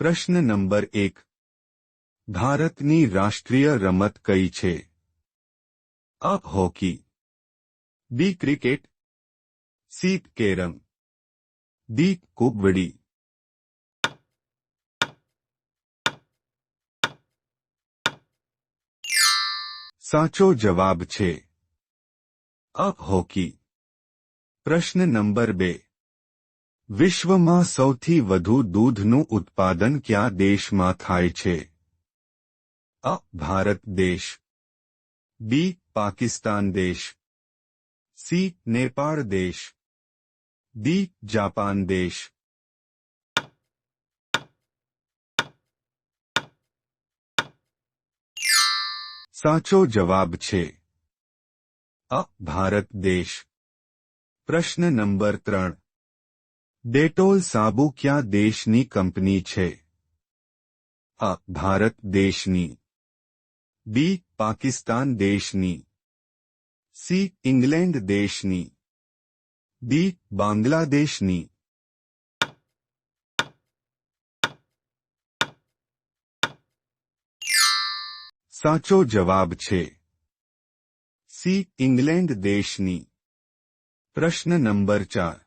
प्रश्न नंबर एक भारत की राष्ट्रीय रमत कई छे up hockey B cricket C carrom D कुबड़ी साचो जवाब छे अप हॉकी प्रश्न नंबर बे विश्व માં સૌથી વધુ દૂધ નું ઉત્પાદન કયા દેશ માં થાય છે અ ભારત દેશ બી પાકિસ્તાન દેશ સી નેપાળ દેશ ડી જાપાન દેશ સાચો જવાબ છે અ ભારત દેશ પ્રશ્ન નંબર 3 डेटोल साबु क्या देशनी कंपनी छे आ भारत देशनी बी पाकिस्तान देशनी सी इंग्लैंड देशनी डी बांग्लादेशनी साचो जवाब छे सी इंग्लैंड देशनी प्रश्न नंबर चार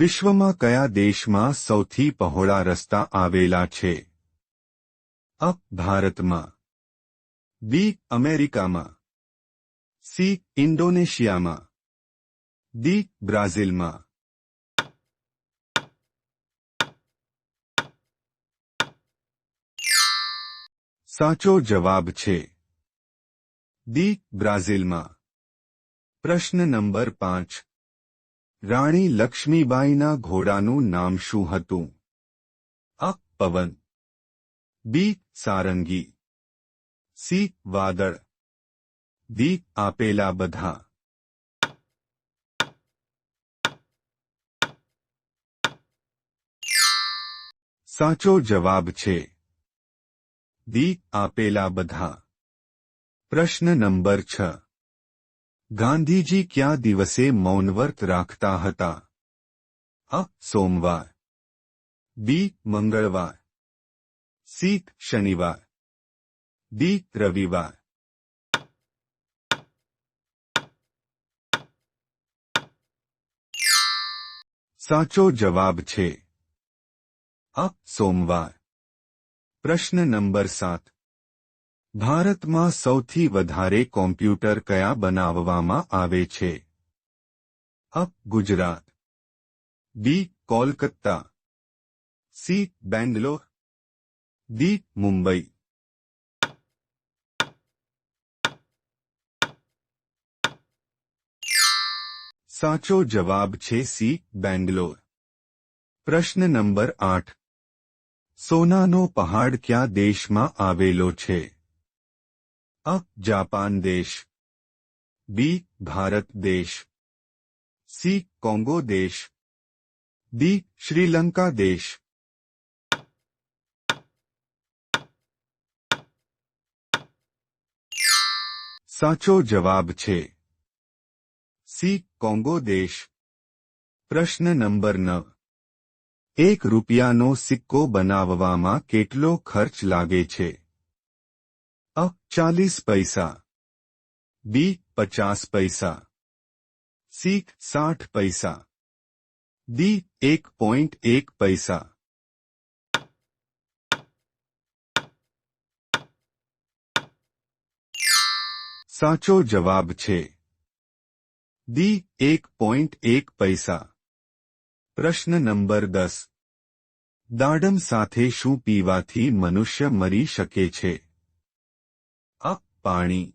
विश्वमा કયા દેશમાં સૌથી પહોળો રસ્તો આવેલો છે અ ભારત માં બી અમેરિકા માં સી ઇન્ડોનેશિયા માં ડી બ્રાઝિલ માં સાચો જવાબ છે ડી બ્રાઝિલ માં પ્રશ્ન નંબર 5 રાણી લક્ષ્મીબાઈના ઘોડાનું નામ શું હતું અ પવન બી સારંગી સી વાદળ દી આપેલા બધા સાચો જવાબ છે દી આપેલા બધા પ્રશ્ન નંબર છ गांधी जी क्या दिवसे मौनवर्त राखता हता अ सोमवार बी मंगलवार सी शनिवार डी रविवार साचो जवाब छे अ सोमवार प्रश्न नंबर सात भारत मां चौथी વધારે કમ્પ્યુટર ક્યાં બનાવવામાં આવે છે અબ Gujarat B Kolkata C Bangalore D Mumbai સાચો જવાબ છે સી બેંગલોર પ્રશ્ન નંબર 8 સોનાનો પહાડ કયા દેશમાં આવેલો છે अ जापान देश बी भारत देश सी कांगो देश डी श्रीलंका देश સાચો જવાબ છે સી કોંગો દેશ પ્રશ્ન નંબર 9 1 રૂપિયા નો સિક્કો બનાવવામાં કેટલો ખર્ચ લાગે છે अ चालीस पैसा बी पचास पैसा सी साठ पैसा डी एक पॉइंट एक पैसा साचो जवाब छे दी एक पॉइंट एक पैसा प्रश्न नंबर दस दाडम साथे शू पीवा मनुष्य मरी शके छे। પાણી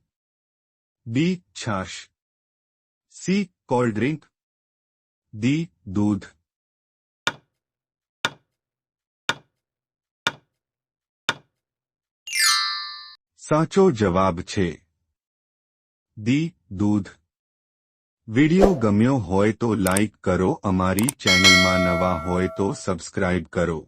બી છાશ સી કોલ્ડ ડ્રિંક દી દૂધ સાચો જવાબ છે દી દૂધ વિડિયો ગમ્યો હોય તો લાઇક કરો અમારી ચેનલમાં નવા હોય તો સબસ્ક્રાઇબ કરો